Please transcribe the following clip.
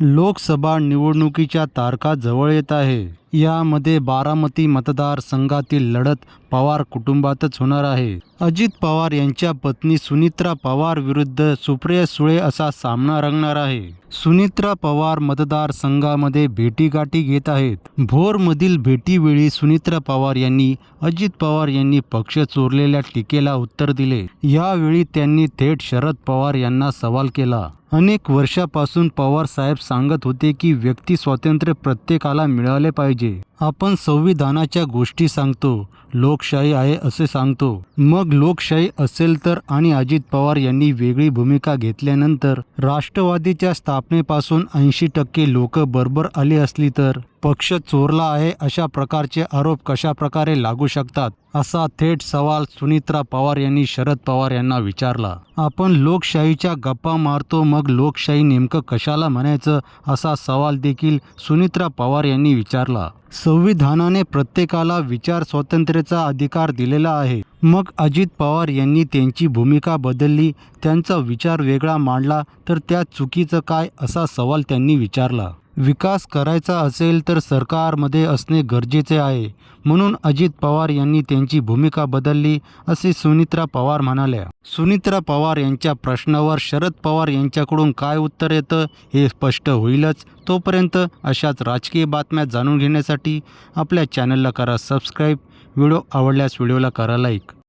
लोकसभा निवडणुकीच्या तारखा जवळ येत आहे. यामध्ये बारामती मतदारसंघातील लढत पवार कुटुंबातच होणार आहे. अजित पवार यांच्या पत्नी सुनित्रा पवार विरुद्ध सुप्रिया सुळे असा सामना रंगणार आहे. सुनित्रा पवार मतदारसंघामध्ये भेटीगाठी घेत आहेत. भोरमधील भेटीवेळी सुनित्रा पवार यांनी अजित पवार यांनी पक्ष चोरलेल्या टीकेला उत्तर दिले. यावेळी त्यांनी थेट शरद पवार यांना सवाल केला. अनेक वर्षापासून पवार साहेब सांगत होते की व्यक्ती स्वातंत्र्य प्रत्येकाला मिळाले पाहिजे. lagi. आपण संविधानाच्या गोष्टी सांगतो लोकशाही आहे असे सांगतो. मग लोकशाही असेल तर आणि अजित पवार यांनी वेगळी भूमिका घेतल्यानंतर राष्ट्रवादीच्या स्थापनेपासून ऐंशी टक्के लोक बरोबर आली असली तर पक्ष चोरला आहे अशा प्रकारचे आरोप कशा प्रकारे लागू शकतात? असा थेट सवाल सुनित्रा पवार यांनी शरद पवार यांना विचारला. आपण लोकशाहीच्या गप्पा मारतो मग लोकशाही नेमकं कशाला म्हणायचं? असा सवाल देखील सुनित्रा पवार यांनी विचारला. संविधानाने प्रत्येकाला विचार स्वातंत्र्याचा अधिकार दिलेला आहे. मग अजित पवार यांनी त्यांची भूमिका बदलली त्यांचा विचार वेगळा मांडला तर त्या चुकीचं काय असा सवाल त्यांनी विचारला. विकास करायचा असेल तर सरकारमध्ये असणे गरजेचे आहे म्हणून अजित पवार यांनी त्यांची भूमिका बदलली असे सुनित्रा पवार म्हणाल्या. सुनित्रा पवार यांच्या प्रश्नावर शरद पवार यांच्याकडून काय उत्तर येतं हे स्पष्ट होईलच. तोपर्यंत अशाच राजकीय बातम्या जाणून घेण्यासाठी आपल्या चॅनलला करा सबस्क्राईब व्हिडिओ आवडल्यास व्हिडिओला करा लाईक